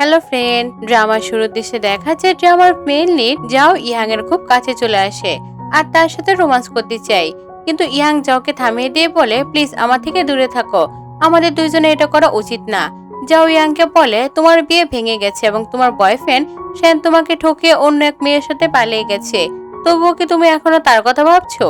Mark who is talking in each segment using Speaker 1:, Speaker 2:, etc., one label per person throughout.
Speaker 1: Hello friend ড্রামার শুরুর দৃশ্যে দেখা যায় ড্রামার মেন লিড যাও ইয়াং এর খুব কাছে চলে আসে। আর তার সাথে রোমান্স করতে চাই। কিন্তু ইয়াং যাওকে থামিয়ে দিয়ে বলে প্লিজ আমার থেকে দূরে থাকো। আমাদের দুইজনে এটা করা উচিত না। যাও ইয়াংকে বলে, তোমার বিয়ে ভেঙে গেছে এবং তোমার বয়ফ্রেন্ড সেন তোমাকে ঠকিয়ে অন্য এক মেয়ের সাথে পালিয়ে গেছে। তবুও কি তুমি এখনও তার কথা ভাবছ?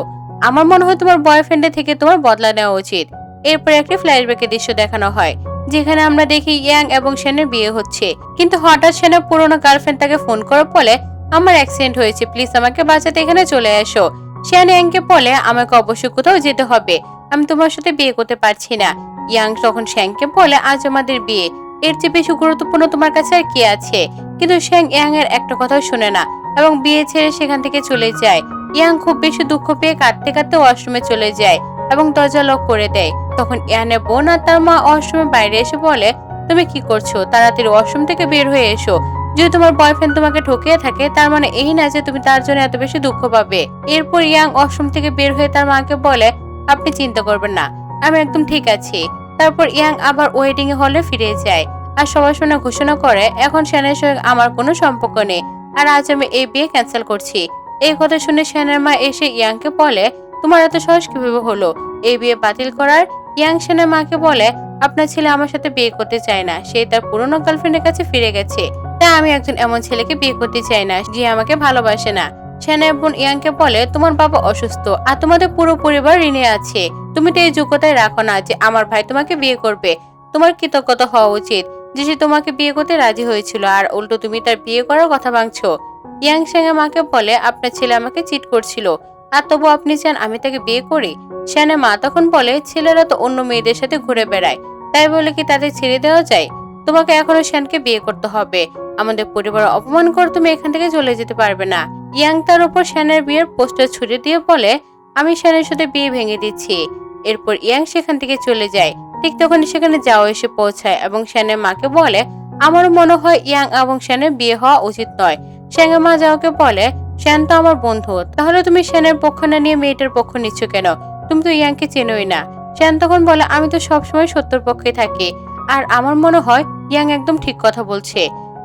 Speaker 1: আমার মনে হয় তোমার বয়ফ্রেন্ডের থেকে তোমার বদলা নেওয়া উচিত। এরপর একটি ফ্ল্যাশব্যাকের দৃশ্য দেখানো হয়। যেখানে আমরা দেখি ইয়াং এবং সেনের বিয়ে হচ্ছে। কিন্তু হঠাৎ সেনের পুরনো গার্লফ্রেন্ড তাকে ফোন করে বলে আমার অ্যাক্সিডেন্ট হয়েছে প্লিজ আমাকে বাঁচাতে এখানে চলে এসো। সেন ইয়াংকে বলে, আমাকে অবশ্যই কোথাও যেতে হবে। আমি তোমার সাথে বিয়ে করতে পারছি না। ইয়াং তখন শ্যাংকে বলে, আজ আমাদের বিয়ে। এর চেয়ে বেশি গুরুত্বপূর্ণ তোমার কাছে আর কি আছে? কিন্তু শ্যাং ইয়াং এর একটা কথাও শুনে না এবং বিয়ে ছেড়ে সেখান থেকে চলে যায়। ইয়াং খুব বেশি দুঃখ পেয়ে কাঁদতে কাঁদতে ওয়াশরুমে চলে যায় এবং দরজা লক করে দেয়। তখন ইয়ানের বোন আর তার মা ওয়াশরুমে বাইরে এসে বলে, তুমি কি করছ? তাড়াতাড়ি ওয়াশরুম থেকে বের হয়ে এসো। যদি তোমার বয়ফ্রেন্ড তোমাকে ঠকিয়ে থাকে, তার মানে এই না যে তুমি তার জন্য এত বেশি দুঃখ পাবে। এরপর ইয়াং ওয়াশরুম থেকে বের হয়ে তার মাকে বলে, আপনি চিন্তা করবেন না, আমি একদম ঠিক আছি। তারপর ইয়াং আবার ওয়েডিং হলে ফিরে যায় আর সবার সামনে ঘোষণা করে, এখন শ্যানের সঙ্গে আমার কোনো সম্পর্ক নেই, আর আজ আমি এই বিয়ে ক্যান্সেল করছি। এই কথা শুনে শ্যানের মা এসে ইয়াংকে বলে, তোমার এত সাহস কীভাবে হলো? এই বিয়ে বাতিল করার ইয়াং সেনের মাকে বলে, আপনার ছেলে আমার সাথে বিয়ে করতে চায় না। সে তার পুরনো গার্লফ্রেন্ডের কাছে ফিরে গেছে। তাই আমি একজন এমন ছেলেকে বিয়ে করতে চাই না, যে আমাকে ভালোবাসে না। সেনের বোন ইয়াংকে বলে, তোমার বাবা অসুস্থ আর তোমাদের পুরো পরিবার ঋণে আছে। তুমি তো এই যোগ্যতায় রাখো না যে আমার ভাই তোমাকে বিয়ে করবে। তোমার কৃতজ্ঞতা হওয়া উচিত যে সে তোমাকে বিয়ে করতে রাজি হয়েছিল আর উল্টো তুমি তার বিয়ে করার কথা ভাঙছো। ইয়াং সেনের মাকে বলে, আপনার ছেলে আমাকে চিট করছিল। আর তবু আপনি চান আমি তাকে বিয়ে করি? শ্যানের মা তখন বলে, ছেলেরা তো অন্য মেয়েদের সাথে ঘুরে বেড়ায়। তাই বলে কি তাদের ছেড়ে দেওয়া যায়? তোমাকে এখনও শ্যানকে বিয়ে করতে হবে। আমাদের পরিবার অপমান করে তুমি এখান থেকে চলে যেতে পারবে না। ইয়াং তার উপর শ্যানের বিয়ের পোস্টার ছুড়ে দিয়ে বলে, আমি শ্যানের সাথে বিয়ে ভেঙে দিচ্ছি। এরপর ইয়াং সেখান থেকে চলে যায়। ঠিক তখন সেখানে যাও এসে পৌঁছায় এবং শ্যানের মাকে বলে আমারও মনে হয় ইয়াং এবং শ্যানের বিয়ে হওয়া উচিত নয়। শ্যাঙ্গা মা যাওকে বলে শ্যান তো আমার বন্ধু। তাহলে তুমি শ্যানের পক্ষ না নিয়ে মেয়েটার পক্ষ নিচ্ছ কেন? তুমি তো ইয়াংকে চেনোই না। শ্যান তখন বলে, আমি তো সবসময় সত্যর পক্ষে থাকি। আর আমার মনে হয়, ইয়াং একদম ঠিক কথা বলছে।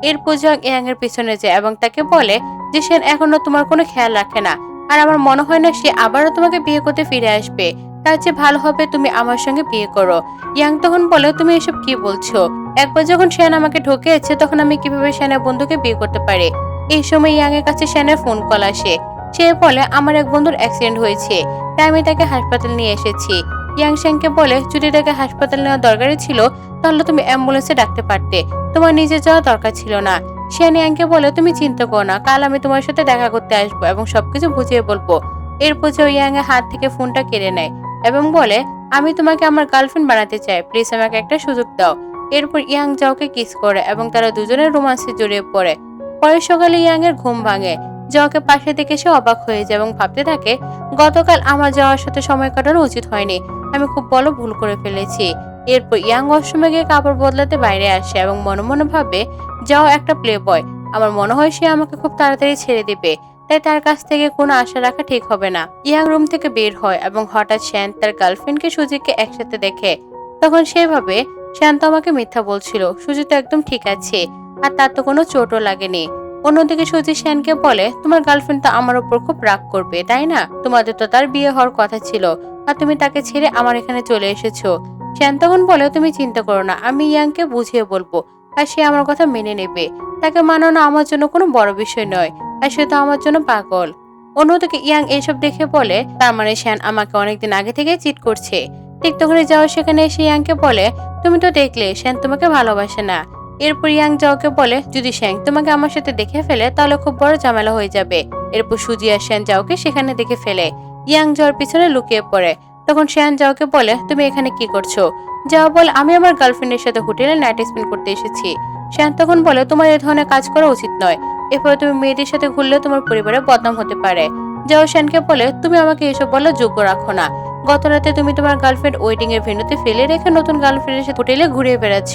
Speaker 1: এরপর জাং ইয়াং এর পিছনে যায় এবং তাকে বলে যে, শ্যান, এখনও তোমার কোনো খেয়াল রাখে না। আর আমার মনে হয় না সে আবারও তোমাকে বিয়ে করতে ফিরে আসবে। তার চেয়ে ভালো হবে তুমি আমার সঙ্গে বিয়ে করো। ইয়াং তখন বলে, তুমি এসব কি বলছো? একবার যখন শ্যান আমাকে ঠকেছে তখন আমি কীভাবে শ্যানের বন্ধুকে বিয়ে করতে পারি? এই সময় ইয়াং এর কাছে শ্যানের ফোন কল আসে। সে বলে, আমার এক বন্ধুর অ্যাক্সিডেন্ট হয়েছে। তাই আমি তাকে হাসপাতাল নিয়ে এসেছি। ইয়াং শ্যাংকে বলে, যদি তাকে হাসপাতাল নেওয়া দরকারই ছিল, তাহলে তুমি অ্যাম্বুলেন্সে ডাকতে পারতে। তোমার নিজে যাওয়া দরকার ছিল না। শিয়ান ইয়াংকে বলে, তুমি চিন্তা করো না, কাল আমি তোমার সাথে দেখা করতে আসব এবং সবকিছু বুঝিয়ে বলব। এরপর যে ইয়াং হাত থেকে ফোনটা কেড়ে নেয় এবং বলে, আমি তোমাকে আমার গার্লফ্রেন্ড বানাতে চাই। প্লিজ আমাকে একটা সুযোগ দাও। এরপর ইয়াং যাওকে কিস করে এবং তারা দুজনের রোমান্সে জড়িয়ে পড়ে। পরের সকালে ইয়াং এর ঘুম ভাঙে। যাওকে পাশে দেখে সে অবাক হয়ে যায় এবং ভাবতে থাকে, গতকাল আমার যাওয়ার সাথে সময় কাটানো উচিত হয়নি। আমি খুব বড় ভুল করে ফেলেছি। এরপর ইয়াং ওয়াশরুমে গিয়ে কাপড় বদলাতে বাইরে আসে এবং মনে মনে ভাবে, যাও একটা প্লে বয় আমার মনে হয় সে আমাকে খুব তাড়াতাড়ি ছেড়ে দিবে। তাই তার কাছ থেকে কোনো আশা রাখা ঠিক হবে না। ইয়াং রুম থেকে বের হয় এবং হঠাৎ শ্যান তার গার্লফ্রেন্ডকে সুজিকে একসাথে দেখে। তখন সে ভাবে, শ্যান তো আমাকে মিথ্যা বলছিল। সুজি তো একদম ঠিক আছে। আর তার তো কোনো চোটও লাগেনি। অন্যদিকে সুজি শ্যানকে বলে, তোমার গার্লফ্রেন্ড তো আমার উপর খুব রাগ করবে, তাই না? তোমাদের তো তার বিয়ে হওয়ার কথা ছিল, আর তুমি তাকে ছেড়ে আমার এখানে চলে এসেছ। শ্যান তখন বলে, তুমি চিন্তা করো না, আমি ইয়াংকে বুঝিয়ে বলব, আর সে আমার কথা মেনে নেবে। তাকে মানানো আমার জন্য কোনো বড় বিষয় নয়, আর সে তো আমার জন্য পাগল। অন্যদিকে ইয়াং এইসব দেখে বলে, তার মানে শ্যান আমাকে অনেকদিন আগে থেকে চিট করছে। ঠিক তখনই যাও সেখানে এসে ইয়াংকে বলে, তুমি তো দেখলে শ্যান তোমাকে ভালোবাসে না। এরপর ইয়াং যাওকে বলে, যদি শ্যাং তোমাকে আমার সাথে দেখে ফেলে, তাহলে খুব বড় ঝামেলা হয়ে যাবে। এরপর সুজি আর শ্যান যাওকে সেখানে দেখে ফেলে। ইয়াং যাওয়ার পিছনে লুকিয়ে পড়ে। তখন শ্যান যাওকে বলে, তুমি এখানে কি করছ? যাও বল, আমি আমার গার্লফ্রেন্ডের সাথে হোটেলে নাইট স্পেন্ড করতে এসেছি। শ্যান তখন বলে, তোমার এ ধরনের কাজ করা উচিত নয়। এরপরে তুমি মেয়েদের সাথে ঘুরলে তোমার পরিবারে বদনাম হতে পারে। যাও শ্যানকে বলে, তুমি আমাকে এসব বলার যোগ্য রাখো না। গত রাতে তুমি তোমার গার্লফ্রেন্ড ওয়েডিং এর ভেন্যুতে ফেলে রেখে নতুন গার্লফ্রেন্ডের সাথে হোটেলে ঘুরে বেড়াচ্ছ।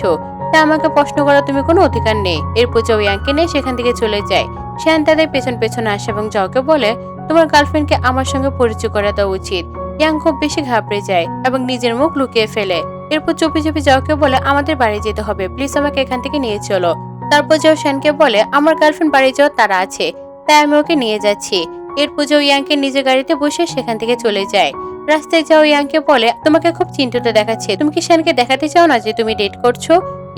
Speaker 1: তা আমাকে প্রশ্ন করার তুমি কোনো অধিকার নেই। এরপর যাও ইয়াংকে নিয়ে সেখান থেকে চলে যায়। শ্যান তাদের পেছন পেছনে আসে এবং যাওকে বলে, তোমার গার্লফ্রেন্ডকে আমার সঙ্গে পরিচয় করে দেওয়া উচিত। ইয়াং খুব বেশি ঘাবড়ে যায় এবং নিজের মুখ লুকিয়ে ফেলে। এরপর চুপি চুপি যাওকে বলে, আমাদের বাড়ি যেতে হবে। প্লিজ আমাকে এখান থেকে নিয়ে চলো। তারপর যাও শ্যানকে বলে, আমার গার্লফ্রেন্ড বাড়ি যাওয়ার তারা আছে, তাই আমি ওকে নিয়ে যাচ্ছি। এরপর যাও ইয়াংকে নিজের গাড়িতে বসে সেখান থেকে চলে যায়। রাস্তায় যাও ইয়াংকে বলে, তোমাকে খুব চিন্তিত দেখাচ্ছে। তুমি কি শ্যানকে দেখাতে চাও না যে তুমি ডেট করছ?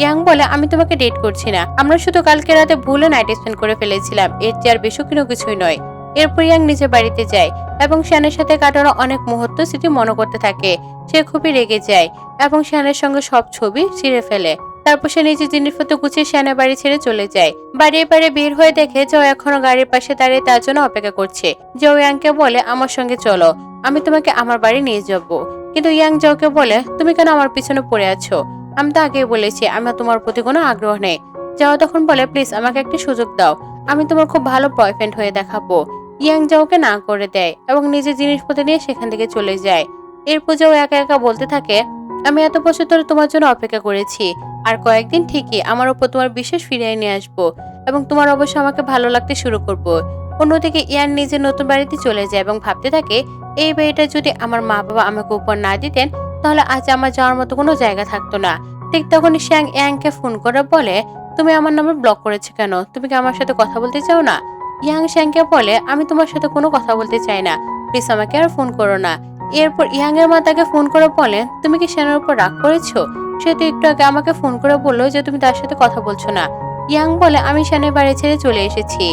Speaker 1: ইয়াং বলে, আমি তোমাকে ডেট করছি না। আমরা শুধু কালকে রাতে ভুলে নাইট স্পেন্ড করে ফেলেছিলাম। এর চেয়ে আর বেশি কোনো কিছুই নয়। এরপর ইয়াং নিজের বাড়িতে যায় এবং শ্যানের সাথে কাটানো অনেক মুহূর্ত স্মৃতি মনে করতে থাকে। সে খুবই রেগে যায় এবং শ্যানের সঙ্গে সব ছবি ছিঁড়ে ফেলে। তারপর সে নিজের জিনিসপত্র গুছিয়ে শ্যানের বাড়ি ছেড়ে চলে যায়। বাড়ির বাইরে বের হয়ে দেখে জয় এখনও গাড়ির পাশে দাঁড়িয়ে তার জন্য অপেক্ষা করছে। জয় ইয়াংকে বলে, আমার সঙ্গে চলো। আমি তোমাকে আমার বাড়ি নিয়ে যাব। কিন্তু ইয়াং জয়কে বলে, তুমি কেন আমার পিছনে পড়ে আছো? আমি তো আগেই বলেছি, আমার তোমার প্রতি কোনো আগ্রহ নেই। যাও তখন বলে, প্লিজ আমাকে একটি সুযোগ দাও। আমি তোমার খুব ভালো বয়ফ্রেন্ড হয়ে দেখাবো। ইয়াং জাওকে না করে দেয় এবং নিজের জিনিসপত্র নিয়ে সেখান থেকে চলে যায়। এরপর যাও একা একা বলতে থাকে, আমি এত বছর ধরে তোমার জন্য অপেক্ষা করেছি। আর কয়েকদিন ঠিকই আমার উপর তোমার বিশ্বাস ফিরিয়ে নিয়ে আসব এবং তোমার অবশ্য আমাকে ভালো লাগতে শুরু করব। অন্যদিকে ইয়ান নিজের নতুন বাড়িতে চলে যায় এবং ভাবতে থাকে, এই বাড়িটা যদি আমার মা বাবা আমাকে উপর না দিতেন তাহলে আজ আমার যাওয়ার মতো কোনো জায়গা থাকতো না। ঠিক তখন শ্যাং ইয়াংকে ফোন করে বলে, তুমি আমার নাম্বার ব্লক করেছ কেন? তুমি কি আমার সাথে কথা বলতে চাও না? ইয়াং শ্যাংকে বলে, আমি তোমার সাথে কোনো কথা বলতে চাই না। প্লিজ আমাকে আর ফোন করো না। এরপর ইয়াং এর মা তাকে ফোন করে বলে, তুমি কি শ্যানের উপর রাগ করেছ? সে তো একটু আগে আমাকে ফোন করে বলল যে, তুমি তার সাথে কথা বলছো না। ইয়াং বলে, আমি শ্যানের বাড়ি ছেড়ে চলে এসেছি।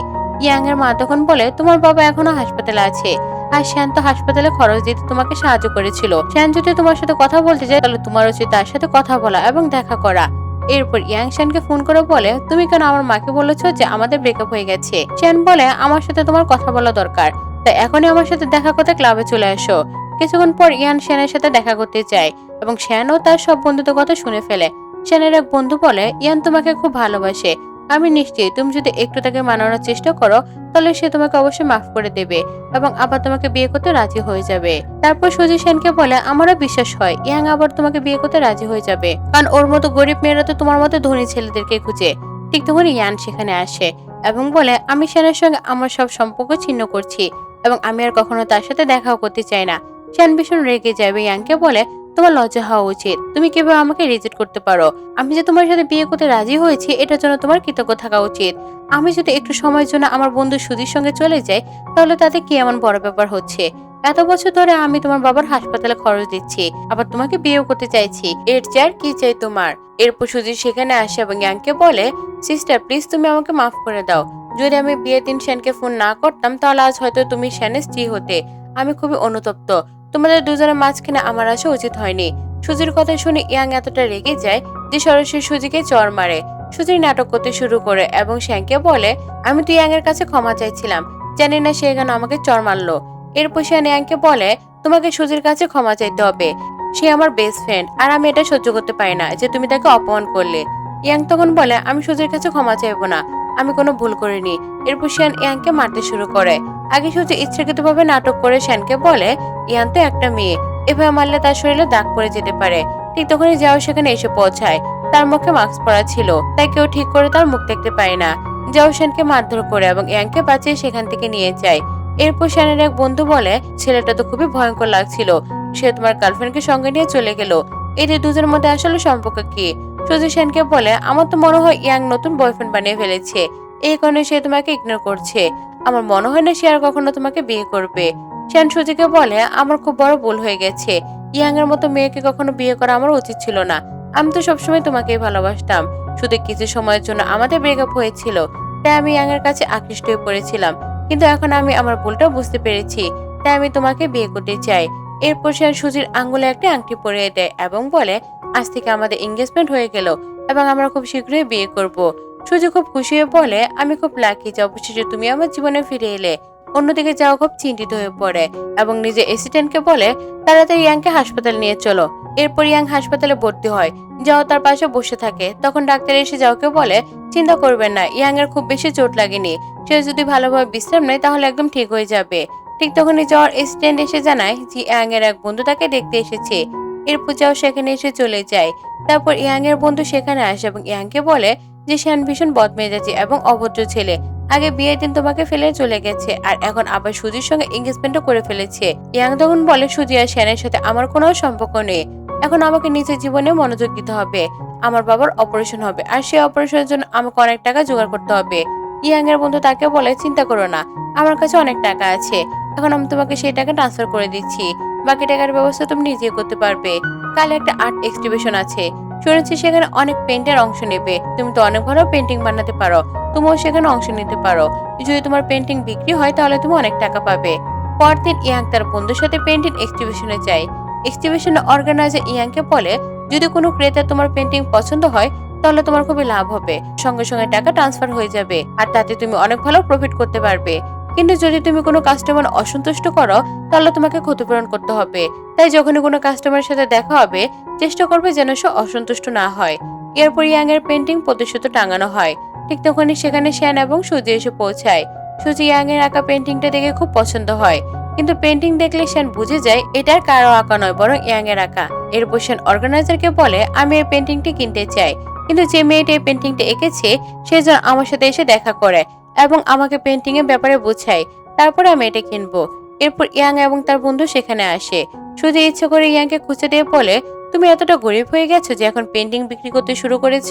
Speaker 1: ইয়াং এর মা তখন বলে, তোমার বাবা এখনও হাসপাতালে আছে। আর শ্যান তো হাসপাতালে খরচ দিতে তোমাকে সাহায্য করেছিল। শ্যান যদি তোমার সাথে কথা বলতে চায় তাহলে তোমার উচিত তার সাথে কথা বলা এবং দেখা করা। এরপর ইয়াং শ্যানকে ফোন করে বলে, তুমি কেন আমার মাকে বলেছ যে আমাদের ব্রেকআপ হয়ে গেছে? শ্যান বলে, আমার সাথে তোমার কথা বলা দরকার। তাই এখনই আমার সাথে দেখা করতে ক্লাবে চলে আসো। কিছুক্ষণ পর ইয়ান শ্যানের সাথে দেখা করতে চায় এবং শ্যানও তার সব বন্ধুদের কথা শুনে ফেলে। শ্যানের এক বন্ধু বলে ইয়ান তোমাকে খুব ভালোবাসে। আমি নিশ্চিত তুমি যদি একটু তাকে মানানোর চেষ্টা করো, তাহলে সে তোমাকে অবশ্যই মাফ করে দেবে এবং আবার তোমাকে বিয়ে করতে রাজি হয়ে যাবে। তারপর সুজি সেনকে বলে, আমারও বিশ্বাস হয়, ইয়াং আবার তোমাকে বিয়ে করতে রাজি হয়ে যাবে। কারণ ওর মতো গরিব মেয়েরা তো তোমার মতো ধনী ছেলেদেরকে খুঁজে। ঠিক তখন ইয়ান সেখানে আসে এবং বলে, আমি সেনের সঙ্গে আমার সব সম্পর্ক ছিন্ন করছি এবং আমি আর কখনো তার সাথে দেখাও করতে চাই না। শ্যান ভীষণ রেগে যাবে, ইয়াংকে বলে তোমার লজ্জা হওয়া উচিত। তুমি কীভাবে আমাকে রিজেক্ট করতে পারো? আমি যে তোমার সাথে বিয়ে করতে রাজি হয়েছি, এটার জন্য তোমার কৃতজ্ঞ থাকা উচিত। আমি যদি একটু সময়ের জন্য আমার বন্ধু সুধীর সঙ্গে চলে যাই, তাহলে তাতে কি এমন বড় ব্যাপার হচ্ছে? এত বছর ধরে আমি তোমার বাবার হাসপাতালে খরচ দিচ্ছি, আবার তোমাকে বিয়েও করতে চাইছি। এর চেয়ে আর কি চাই তোমার? এরপর সুধীর সেখানে আসে এবং ইয়াংকে বলে সিস্টার প্লিজ তুমি আমাকে মাফ করে দাও। যদি আমি বিয়ের দিন শ্যানকে ফোন না করতাম, তাহলে আজ হয়তো তুমি শ্যানের স্ত্রী হতে। আমি খুবই অনুতপ্ত। তোমাদের দুজনের মাঝখানে আমার আসা উচিত হয়নি। সুজির কথা শুনে ইয়াং এতটা রেগে যায় যে সরাসরি সুজিকে চর মারে। সুজি নাটক করতে শুরু করে এবং শ্যাংকে বলে, আমি তো ইয়াং এর কাছে ক্ষমা চাইছিলাম। জানি না সে কেন আমাকে চর মারলো। এরপর সে ইয়াংকে বলে, তোমাকে সুজির কাছে ক্ষমা চাইতে হবে। সে আমার বেস্ট ফ্রেন্ড আর আমি এটা সহ্য করতে পারি না যে তুমি তাকে অপমান করলে। ইয়াং তখন বলে, আমি সুজির কাছে ক্ষমা চাইব না। আমি কোনো ভুল করিনি। এরপর শ্যান ইয়াংকে মারতে শুরু করে। আগে সুজি ইচ্ছাকৃতভাবে নাটক করে শ্যানকে বলে ইয়ান তো একটা মেয়ে। এভাবে মারলে তার শরীরে দাগ পড়ে যেতে পারে। ঠিক তখনই যাও সেখানে এসে পৌঁছায়। তার মুখে মাস্ক পরা ছিল, তাই কেউ ঠিক করে তার মুখ দেখতে পায় না। যাও শ্যানকে মারধর করে এবং ইয়াংকে বাঁচিয়ে সেখান থেকে নিয়ে যায়। এরপর শ্যানের এক বন্ধু বলে, ছেলেটা তো খুবই ভয়ঙ্কর লাগছিল। সে তোমার গার্লফ্রেন্ডকে সঙ্গে নিয়ে চলে গেল। এদের দুজনের মধ্যে আসলে সম্পর্ক কি? সুজি সেনকে বলে, আমার তো মনে হয় ইয়াং নতুন বয়ফ্রেন্ড বানিয়ে ফেলেছে। এই কারণে সে তোমাকে ইগনোর করছে। আমার মনে হয় না সে আর কখনো তোমাকে বিয়ে করবে। শ্যান সুজিকে বলে, আমার খুব বড় ভুল হয়ে গেছে। ইয়াং এর মতো মেয়েকে কখনো বিয়ে করা আমার উচিত ছিল না। আমি তো সবসময় তোমাকেই ভালোবাসতাম। শুধু কিছু সময়ের জন্য আমাদের ব্রেকআপ হয়েছিল। তাই আমি ইয়াং এর কাছে আকৃষ্ট হয়ে পড়েছিলাম। কিন্তু এখন আমি আমার ভুলটা বুঝতে পেরেছি। তাই আমি তোমাকে বিয়ে করতে চাই। এরপর সে সুজির আঙ্গুলে একটা আংটি পরিয়ে দেয় এবং বলে আজ থেকে আমাদের এঙ্গেজমেন্ট হয়ে গেল এবং আমরা খুব শীঘ্রই বিয়ে করব। সুজি খুব খুশি হয়ে বলে, আমি খুব লাকি যে অবশেষে তুমি আমার জীবনে ফিরে এলে। অন্যদিকে যাও খুব চিন্তিত হয়ে পড়ে এবং নিজে অ্যাসিস্ট্যান্টকে বলে, তাড়াতাড়ি ইয়াংকে হাসপাতালে নিয়ে চলো। এরপর ইয়াং হাসপাতালে ভর্তি হয়। যাও তার পাশে বসে থাকে। তখন ডাক্তার এসে যাওকে বলে, চিন্তা করবেন না ইয়াং এর খুব বেশি চোট লাগেনি। সে যদি ভালোভাবে বিশ্রাম নেয় তাহলে একদম ঠিক হয়ে যাবে। ঠিক তখনই যাওয়ার অ্যাসিস্ট্যান্ট এসে জানায় যে ইয়াং এর এক বন্ধু তাকে দেখতে এসেছে। এরপর যাও সেখানে এসে চলে যায়। তারপর ইয়াং এর বন্ধু সেখানে আসে এবং ইয়াংকে বলে যে, শ্যান ভীষণ বদমেজাজি এবং অভদ্র ছেলে। আগে বিয়ের দিন তোমাকে ফেলে চলে গেছে আর এখন আবার সুজির সঙ্গে এঙ্গেজমেন্টও করে ফেলেছে। ইয়াং তখন বলে, সুজি আর শ্যানের সাথে আমার কোনো সম্পর্ক নেই। এখন আমাকে নিজের জীবনে মনোযোগ দিতে হবে। আমার বাবার অপারেশন হবে আর সেই অপারেশনের জন্য আমাকে অনেক টাকা জোগাড় করতে হবে। ইয়াং এর বন্ধু তাকে বলে, চিন্তা করো না। আমার কাছে অনেক টাকা আছে। এখন আমি তোমাকে সেই টাকা ট্রান্সফার করে দিচ্ছি। বাকি টাকার ব্যবস্থা তুমি নিজে করতে পারবে। কাল একটা আর্ট এক্সিবিশন আছে। শুনেছি সেখানে অনেক পেন্টের অংশ নেবে। তুমি তো অনেক ভালো পেন্টিং বানাতে পারো। তুমিও সেখানে অংশ নিতে পারো। যদি তোমার পেন্টিং বিক্রি হয়, তাহলে তুমি অনেক টাকা পাবে। পরদিন ইয়াং তার বন্ধুর সাথে পেন্টিং এক্সিবিশনে যায়। এক্সিবিশনের অর্গানাইজার ইয়াংকে বলে, যদি কোনো ক্রেতা তোমার পেন্টিং পছন্দ হয়, তাহলে তোমার খুবই লাভ হবে। সঙ্গে সঙ্গে টাকা ট্রান্সফার হয়ে যাবে। আর তাতে তুমি অনেক ভালো প্রফিট করতে পারবে। কিন্তু যদি তুমি কোনো কাস্টমার অসন্তুষ্ট করো, তাহলে তোমাকে ক্ষতিপূরণ করতে হবে। তাই যখনই কোনো কাস্টমারের সাথে দেখা হবে, চেষ্টা করবে যেন সে অসন্তুষ্ট না হয়। এরপর ইয়াং এর পেন্টিং প্রতিশ্রুত টাঙানো হয়। ঠিক তখনই সেখানে শ্যান এবং সুজি এসে পৌঁছায়। সুজি ইয়াং এর আঁকা পেন্টিংটা দেখে খুব পছন্দ হয়। কিন্তু পেন্টিং দেখলে শ্যান বুঝে যায়, এটার কারও আঁকা নয়, বরং ইয়াং এর আঁকা। এরপর শ্যান অর্গানাইজারকে বলে, আমি এই পেন্টিংটি কিনতে চাই। কিন্তু যে মেয়েটি এই পেন্টিংটা এঁকেছে, সে যেন আমার সাথে এসে দেখা করে। এবং আমাকে পেন্টিং এর ব্যাপারে বোঝায়। তারপরে আমি এটা কিনবো। এরপর ইয়াং এবং তার বন্ধু সেখানে আসে। শুধু ইচ্ছে করে ইয়াংকে খুঁজে দিয়ে বলে, তুমি এতটা গরিব হয়ে গেছো যে এখন পেন্টিং বিক্রি করতে শুরু করেছ?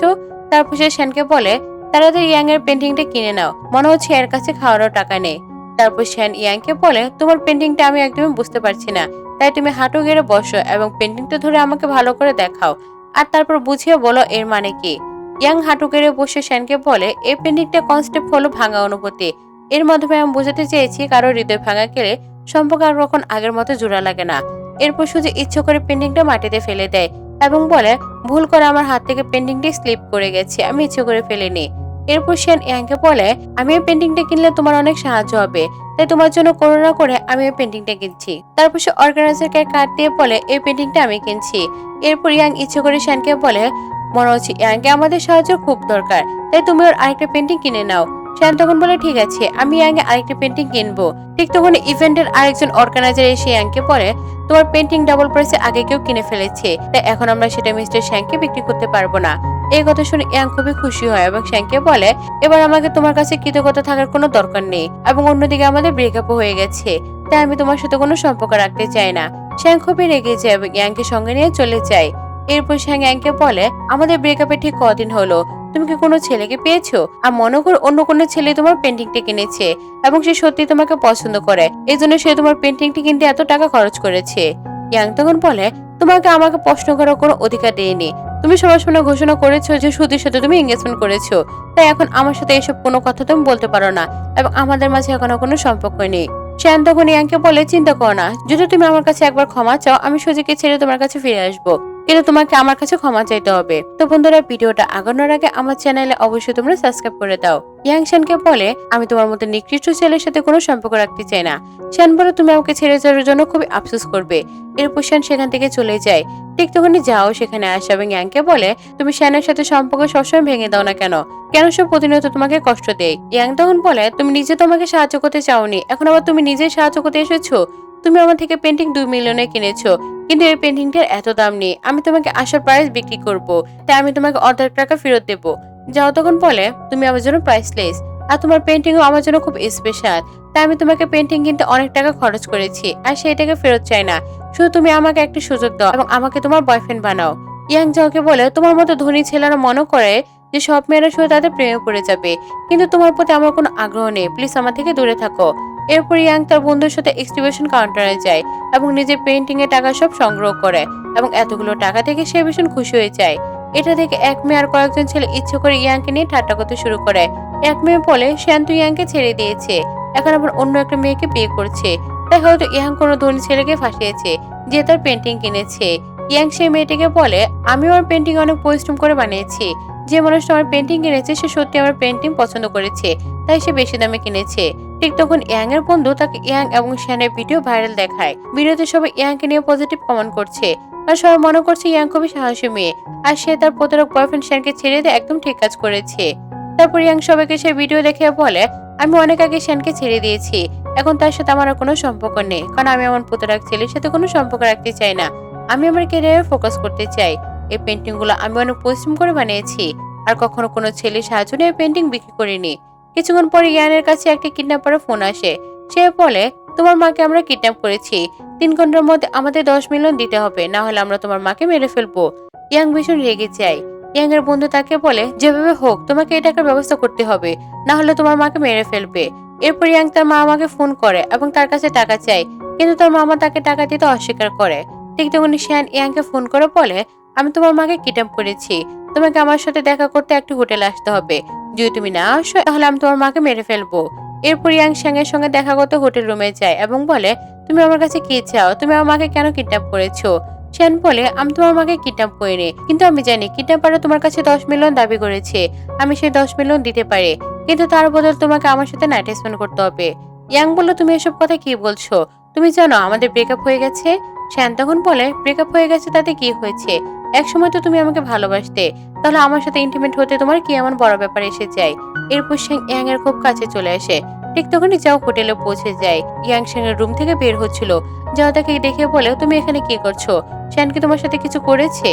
Speaker 1: তারপর সে শ্যানকে বলে তাড়াতাড়ি ইয়াং এর পেন্টিংটা কিনে নাও, মনে হচ্ছে এর কাছে খাওয়ারও টাকা নেই। তারপর শ্যান ইয়াংকে বলে, তোমার পেন্টিংটা আমি একদমই বুঝতে পারছি না। তাই তুমি হাঁটু গেড়ে বসো এবং পেন্টিংটা ধরে আমাকে ভালো করে দেখাও। আর তারপর বুঝিয়ে বলো, এর মানে কি? ইয়াং হাঁটু গেড়ে বসে শ্যানকে বলে এই পেন্টিংটা কনসেপ্ট হলো? ভাঙা অনুভূতি। এর মাধ্যমে আমি বোঝাতে চেয়েছি, কারও হৃদয় ভাঙা গেলে সম্পর্ক আর কখন আগের মতো জোড়া লাগে না। এরপর শুধু ইচ্ছে করে পেন্টিংটা মাটিতে ফেলে দেয় এবং বলে, ভুল করে আমার হাত থেকে পেন্টিংটি স্লিপ করে গেছে, আমি ইচ্ছে করে ফেলিনি। এরপর শ্যান ইয়াংকে বলে, আমি এই পেন্টিংটা কিনলে তোমার অনেক সাহায্য হবে, তাই তোমার জন্য করোনা করে আমি এই পেন্টিংটা কিনছি। তারপর সে অর্গানাইজারকে কার্ড দিয়ে বলে, এই পেন্টিংটা আমি কিনছি। এরপর ইয়াং ইচ্ছে করে শ্যানকে বলে মনে হচ্ছে ইয়াংকে আমাদের সাহায্য খুব দরকার। তাই তুমি ওর আরেকটা পেন্টিং কিনে নাও। শ্যান তখন বলে, ঠিক আছে, আমি ইয়াংকে আরেকটা পেন্টিং কিনবো। ঠিক তখন ইভেন্টের আরেকজন অর্গানাইজার এসে ইয়াংকে বলে, তোমার পেন্টিং ডাবল প্রাইসে আগে কেউ কিনে ফেলেছে, তাই এখন আমরা সেটা মিস্টার শ্যাংকে বিক্রি করতে পারব না। এই কথা শুনে ইয়াং খুবই খুশি হয় এবং শ্যাংকে বলে, এবার আমাকে তোমার কাছে কৃতজ্ঞতা থাকার কোনো দরকার নেই এবং অন্যদিকে আমাদের ব্রেকআপও হয়ে গেছে, তাই আমি তোমার সাথে কোনো সম্পর্ক রাখতে চাই না। শ্যাং খুবই রেগে যায় এবং ইয়াংকে সঙ্গে নিয়ে চলে যায়। এরপর শ্যাং ইয়াংকে বলে, আমাদের ব্রেকআপে ঠিক কদিন হলো? তুমি কি কোনো ছেলেকে পেয়েছ? আর মনে কর অন্য কোনো ছেলে তোমার পেন্টিংটি কিনেছে এবং সে সত্যি তোমাকে পছন্দ করে। এই জন্য সে তোমার পেন্টিংটি কিনতে এত টাকা খরচ করেছে। ইয়াং তখন বলে, তোমাকে আমাকে প্রশ্ন করার কোনো অধিকার দেয়নি। তুমি সবার সামনে ঘোষণা করেছ যে সুদের সাথে তুমি এঙ্গেজমেন্ট করেছ। তাই এখন আমার সাথে এসব কোনো কথা তুমি বলতে পারো না এবং আমাদের মাঝে এখনও কোনো সম্পর্ক নেই। শ্যান তখন ইয়াংকে বলে, চিন্তা করো না। যদি তুমি আমার কাছে একবার ক্ষমা চাও, আমি সুজিকে ছেড়ে তোমার কাছে ফিরে আসব। কিন্তু তোমাকে আমার কাছে ক্ষমা চাইতে হবে। তো বন্ধুরা, ভিডিওটা আগানোর আগে আমার চ্যানেলে অবশ্যই তোমরা সাবস্ক্রাইব করে দাও। ইয়াং শ্যানকে বলে, আমি তোমার মতো নিকৃষ্ট ছেলের সাথে কোনো সম্পর্ক রাখতে চাই না। শ্যান বলে, তুমি আমাকে ছেড়ে যাওয়ার জন্য খুবই আফসোস করবে। এরপর শ্যান সেখান থেকে চলে যায়। ঠিক তখনই যাও সেখানে আসে এবং ইয়াংকে বলে, তুমি শ্যানের সাথে সম্পর্ক সবসময় ভেঙে দাও না কেন? কেন সব প্রতিনিয়ত তোমাকে কষ্ট দেয়? ইয়াং তখন বলে, তুমি নিজে তোমাকে সাহায্য করতে চাওনি। এখন আবার তুমি নিজেই সাহায্য করতে এসেছ? তুমি আমার থেকে পেন্টিং দুই মিলিয়নে কিনেছো। কিন্তু এই পেন্টিংটার এত দাম নেই। আমি তোমাকে আসার প্রাইস বিক্রি করব। তাই আমি তোমাকে অর্ধেক টাকা ফেরত দেবো। যাও তখন বলে, তুমি আমার জন্য প্রাইসলেস আর তোমার পেন্টিংও আমার জন্য খুব স্পেশাল তাই আমি তোমাকে পেন্টিং কিনতে অনেক টাকা খরচ করেছি। আর সেই টাকা ফেরত চাই না। শুধু তুমি আমাকে একটি সুযোগ দাও এবং আমাকে তোমার বয়ফ্রেন্ড বানাও। ইয়াং জাওকে বলে, তোমার মতো ধনী ছেলেরা মনে করে যে সব মেয়েরা শুধু তাদের প্রেমে পড়ে যাবে। কিন্তু তোমার প্রতি আমার কোনো আগ্রহ নেই। প্লিজ আমার থেকে দূরে থাকো। এরপর ইয়াং তার বন্ধুর সাথে এক্সিবিশন কাউন্টারে যায় এবং নিজের পেন্টিং এর টাকা সব সংগ্রহ করে এবং এতগুলো টাকা থেকে সে ভীষণ খুশি হয়ে যায়। এটা দেখে এক মেয়ে আর কয়েকজন ছেলে ইচ্ছে করে ইয়াংকে নিয়ে ঠাট্টা করতে শুরু করে। এক মেয়ে বলে শান্ত ইয়াংকে ছেড়ে দিয়েছে। এখন আবার অন্য একটা মেয়েকে বিয়ে করছে। তাই হয়তো ইয়াং কোনো ধনী ছেলেকে ফাঁসিয়েছে যে তার পেন্টিং কিনেছে। ইয়াং সেই মেয়েটিকে বলে, আমি আমার পেন্টিং অনেক পরিশ্রম করে বানিয়েছি। যে মানুষটা আমার পেন্টিং কিনেছে, সে সত্যি আমার পেন্টিং পছন্দ করেছে, তাই সে বেশি দামে কিনেছে। ঠিক তখন ইয়াং এর বন্ধু তাকে ইয়াং এবং শ্যানের ভিডিও ভাইরাল দেখায়। ভিডিওতে সবাই ইয়াংকে নিয়ে পজিটিভ কমেন্ট করছে। আর সবাই মনে করছে ইয়াং খুবই সাহসী মেয়ে। আর সে তার প্রতারক বয়ফ্রেন্ড শ্যানকে ছেড়ে দিয়ে একদম ঠিক কাজ করেছে। তারপর ইয়াং সবাইকে সে ভিডিও দেখে বলে, আমি অনেক আগে শ্যানকে ছেড়ে দিয়েছি। এখন তার সাথে আমার কোনো সম্পর্ক নেই। কারণ আমি আমার প্রতারক ছেলের সাথে কোনো সম্পর্ক রাখতে চাই না। আমি আমার ক্যারিয়ারে ফোকাস করতে চাই। এই পেন্টিংগুলো আমি অনেক পরিশ্রম করে বানিয়েছি। আর কখনো কোনো ছেলের সাহায্য নিয়ে পেন্টিং বিক্রি করিনি। কিছুক্ষণ পরে ইয়ানের কাছে একটি কিডন্যাপারের ফোন আসে। সে বলে, তোমার মাকে আমরা কিডন্যাপ করেছি। তিন ঘণ্টার মধ্যে আমাদের দশ মিলিয়ন দিতে হবে, না হলে আমরা তোমার মাকে মেরে ফেলব। ইয়াং ভীষণ রেগে যায়। ইয়াং এর বন্ধু তাকে বলে, যেভাবে হোক, তোমাকে এই টাকার ব্যবস্থা করতে হবে, না হলে তোমার মাকে মেরে ফেলবে। এরপর ইয়াং তার মা আমাকে ফোন করে এবং তার কাছে টাকা চায়। কিন্তু তার মামা তাকে টাকা দিতে অস্বীকার করে। ঠিক তখনই শ্যান ইয়াংকে ফোন করে বলে আমি তোমার মাকে কিডন্যাপ করেছি। তোমাকে আমার সাথে দেখা করতে একটি হোটেলে আসতে হবে। যদি তুমি না আসো, তাহলে আমি তোমার মাকে মেরে ফেলব। এরপর ইয়াং শ্যাংয়ের সঙ্গে দেখা করতে হোটেল রুমে যায় এবং বলে, তুমি আমার কাছে কি চাও? তুমি আমার মাকে কেন কিডন্যাপ করেছ? শ্যান বলে, আমি তোমার মাকে কিডন্যাপ করিনি। কিন্তু আমি জানি কিডন্যাপাররা তোমার কাছে দশ মিলিয়ন দাবি করেছে। আমি সেই দশ মিলিয়ন দিতে পারি। কিন্তু তার বদল তোমাকে আমার সাথে নাইট স্পেন্ড করতে হবে। ইয়াং বলল, তুমি এসব কথা কি বলছো? তুমি জানো আমাদের ব্রেকআপ হয়ে গেছে? শ্যান তখন বলে ব্রেকআপ হয়ে গেছে, তাতে কি হয়েছে? এক সময় তো তুমি আমাকে ভালোবাসতে। তাহলে আমার সাথে ইন্টিমেট হতে তোমার কি এমন বড় ব্যাপার এসে যায়? এরপর শ্যাং ইয়াং এর খুব কাছে চলে আসে। ঠিক তখনই যাও হোটেলে পৌঁছে যায়। ইয়াং শ্যাং এর রুম থেকে বের হচ্ছিল। যাও তাকে দেখে বলে, তুমি এখানে কি করছ? শ্যান কি তোমার সাথে কিছু করেছে?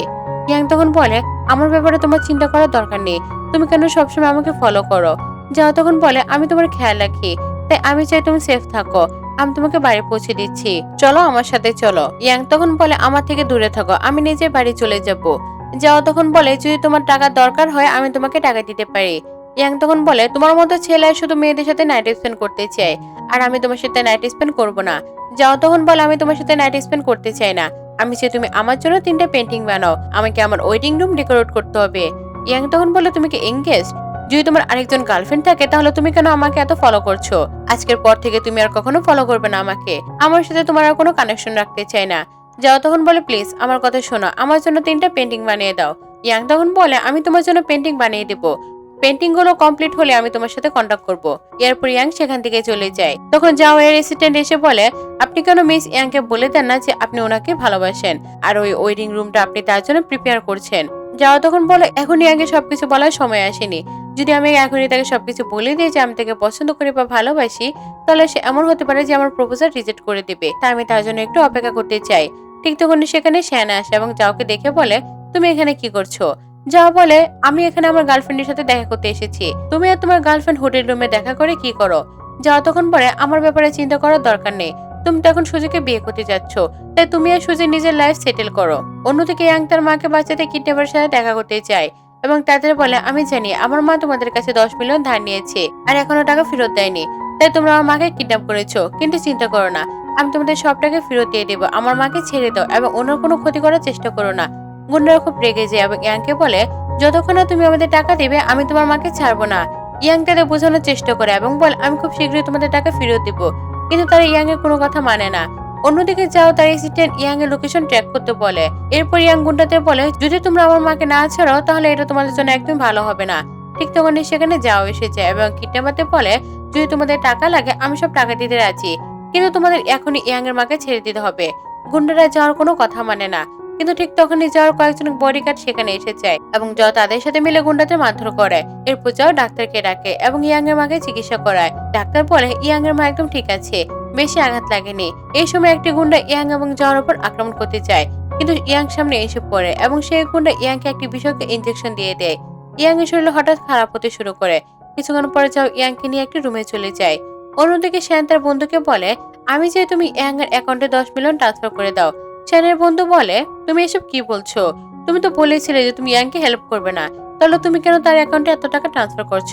Speaker 1: ইয়াং তখন বলে, আমার ব্যাপারে তোমার চিন্তা করার দরকার নেই। তুমি কেন সবসময় আমাকে ফলো করো? যাও তখন বলে, আমি তোমার খেয়াল রাখি। তাই আমি চাই তুমি সেফ থাকো। আমি তোমাকে বাড়ি পৌঁছে দিচ্ছি। চলো আমার সাথে চলো। ইয়াং তখন বলে, আমার থেকে দূরে থাকো। আমি নিজে বাড়ি চলে যাব। যাও তখন বলে, যদি তোমার টাকা দরকার হয়, আমি তোমাকে টাকা দিতে পারি। ইয়াং তখন বলে, তোমার মতো ছেলে শুধু মেয়েদের সাথে নাইট স্পেন্ড করতে চায়, আর আমি তোমার সাথে নাইট স্পেন্ড করব না। যাও তখন বলে, আমি তোমার সাথে নাইট স্পেন্ড করতে চাই না। আমি চাই তুমি আমার জন্য তিনটা পেন্টিং বানাও। আমাকে আমার ওয়েডিং রুম ডেকোরেট করতে হবে। ইয়াং তখন বলে, তুমি কি এঙ্গেজ যদি তোমার আরেকজন গার্লফ্রেন্ড থাকে, তাহলে তুমি কেন আমাকে এত ফলো করছ? আজকের পর থেকে তুমি আর কখনো ফলো করবে না আমাকে। আমার সাথে তোমার আর কোনো কানেকশন রাখতে চাই না। যাও তখন বলে প্লিজ আমার কথা শোনো। আমার জন্য তিনটা পেন্টিং বানিয়ে দাও। ইয়াং তখন বলে, আমি তোমার জন্য পেন্টিং বানিয়ে দেবো। পেন্টিংগুলো কমপ্লিট হলে আমি তোমার সাথে কন্ট্যাক্ট করব। এরপর ইয়াং সেখান থেকে চলে যায়। তখন যাও এর অ্যাসিস্ট্যান্ট এসে বলে, আপনি কেন মিস ইয়াংকে বলে দেন না যে আপনি ওনাকে ভালোবাসেন? আর ওই ওয়েডিং রুমটা আপনি তার জন্য প্রিপেয়ার করছেন। যাও তখন বলে, এখন ইয়াংকে সবকিছু বলার সময় আসেনি। যদি আমি এখনই তাকে সবকিছু বলে দিই যে আমি তাকে পছন্দ করি বা ভালোবাসি, তাহলে সে এমন হতে পারে যে আমার প্রপোজাল রিজেক্ট করে দিবে। তাই আমি তার জন্য একটু অপেক্ষা করতে চাই। ঠিক তখন সেখানে শ্যানা আসে এবং যাওকে দেখে বলে, তুমি এখানে কি করছ? যা বলে, আমি এখানে আমার গার্লফ্রেন্ডের সাথে দেখা করতে এসেছি। তুমি আর তোমার গার্লফ্রেন্ড হোটেল রুমে দেখা করে কি করো? যা তখন বলে, আমার ব্যাপারে চিন্তা করার দরকার নেই। তুমি তো এখন সুজিকে বিয়ে করতে যাচ্ছ। তাই তুমি আর সুজি নিজের লাইফ সেটেল করো। অন্যদিকে ইয়াং তার মাকে বাঁচাতে কিডন্যাপের সাথে দেখা করতে চায়। এবং তাদের বলে, আমি জানি, আমার মা তোমাদের কাছে দশ মিলিয়ন ধার নিয়েছে আর এখনও টাকা ফেরত দেয়নি। তাই তোমরা আমার মাকে কিডন্যাপ করেছ। কিন্তু চিন্তা করো না, আমি তোমাদের সব টাকা ফেরত দিয়ে দেবো। আমার মাকে ছেড়ে দাও এবং অন্য কোনো ক্ষতি করার চেষ্টা করো না। গুন্ডারা খুব রেগে যায় এবং ইয়াংকে বলে, যতক্ষণ না তুমি আমাদের টাকা দেবে, আমি তোমার মাকে ছাড়বো না। ইয়াং তাদের বোঝানোর চেষ্টা করে এবং বলে, আমি খুব শীঘ্রই তোমাদের টাকা ফেরত দেবো। কিন্তু তারা ইয়াং এর কোনো কথা মানে না। অন্যদিকে যাও, তার অ্যাসিস্ট্যান্ট ইয়াং এর লোকেশন ট্র্যাক করতে বলে। এরপর ইয়াং গুন্ডাদের বলে, যদি তোমরা আমার মাকে না ছাড়ো, তাহলে এটা তোমাদের জন্য একদম ভালো হবে না। ঠিক তখনই সেখানে যাও এসেছে এবং কিডন্যাপারদের বলে, যদি তোমাদের টাকা লাগে, আমি সব টাকা দিতে রাজি। কিন্তু তোমাদের এখনই ইয়াং এর মাকে ছেড়ে দিতে হবে। গুন্ডারা যাওয়ার কোনো কথা মানে না। কিন্তু ঠিক তখনই যাওয়ার কয়েকজন বডিগার্ড সেখানে এসে যায় এবং জ তাদের সাথে মিলে গুন্ডাদের মারধর করে, এরপর যাও ডাক্তারকে ডাকে এবং ইয়াং এর মাকে চিকিৎসা করায়। ডাক্তার বলে ইয়াং এর মা একদম ঠিক আছে। বেশি আঘাত লাগেনি। এই সময় একটি গুন্ডা ইয়াং এবং জর উপর আক্রমণ করতে চায়। কিন্তু ইয়াং সামনে এসে পড়ে এবং সেই গুন্ডা ইয়াংকে একটি বিষয়ক ইনজেকশন দিয়ে দেয়। ইয়াং এর শরীর হঠাৎ খারাপ হতে শুরু করে। কিছুক্ষণ পরে যাও ইয়াংকে নিয়ে একটি রুমে চলে যায়। অন্যদিকে শ্যান তার বন্ধুকে বলে, আমি চাই তুমি ইয়াং এর অ্যাকাউন্টে দশ মিলিয়ন ট্রান্সফার করে দাও। শ্যানের বন্ধু বলে, তুমি এসব কি বলছো? তুমি তো বলেছিলে যে তুমি ইয়াংকে হেল্প করবে না। তাহলে তুমি কেন তার অ্যাকাউন্টে এত টাকা ট্রান্সফার করছ?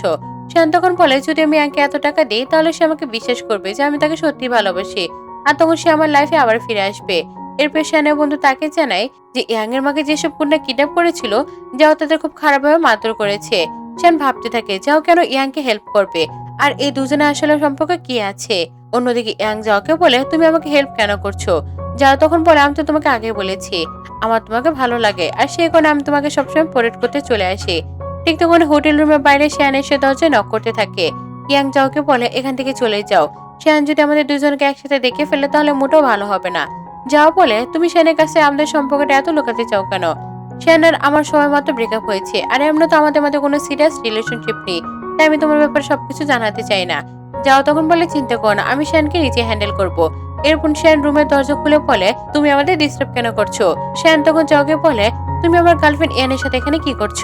Speaker 1: শ্যান তখন বলে, যদি আমি ইয়াংকে এত টাকা দিই, তাহলে সে আমাকে বিশ্বাস করবে যে আমি তাকে সত্যি ভালোবাসি। আর তখন সে আমার লাইফে আবার ফিরে আসবে। এরপর শ্যানের বন্ধু তাকে জানায় যে ইয়াং এর মাকে যেসব কন্যা কিডন্যাপ করেছিল, যাও তাদের খুব খারাপভাবে মারধর করেছে। শ্যান ভাবতে থাকে, যাও কেন ইয়াংকে হেল্প করবে? আর এই দুজনে আসলে সম্পর্কে কি আছে? অন্যদিকে ইয়াং যাওকে বলে, তুমি আমাকে হেল্প কেন করছ? যাও তখন বলে, আমি তো তোমাকে আগে বলেছি। আমার তোমাকে ভালো লাগে। আর সেই কারণে আমি তোমাকে সবসময় পরেড করতে চলে আসি। ঠিক তখন হোটেল রুমের বাইরে শ্যান এসে দরজায় নক করতে থাকে। ইয়াং যাওকে বলে, এখান থেকে চলে যাও। শ্যান যদি আমাদের দুজনকে একসাথে দেখে ফেলে, তাহলে মোটেও ভালো হবে না। যাও বলে, তুমি শ্যানের কাছে আমাদের সম্পর্কটা এত লুকাতে চাও কেন? শ্যানের আমার সময় মতো ব্রেকআপ হয়েছে। আর এমন তো আমাদের মধ্যে কোনো সিরিয়াস রিলেশনশিপ নেই। তাই আমি তোমার ব্যাপারে সবকিছু জানাতে চাই না। যাও তখন বলে, চিন্তা করো না, আমি শ্যানকে নিজে হ্যান্ডেল করব। এরপর শ্যান রুমের দরজা খুলে বলে, তুমি আমাদের ডিস্টার্ব কেন করছ? শ্যান তখন যাওকে বলে তুমি আমার গার্লফ্রেন্ড ইয়ানের সাথে এখানে কি করছ?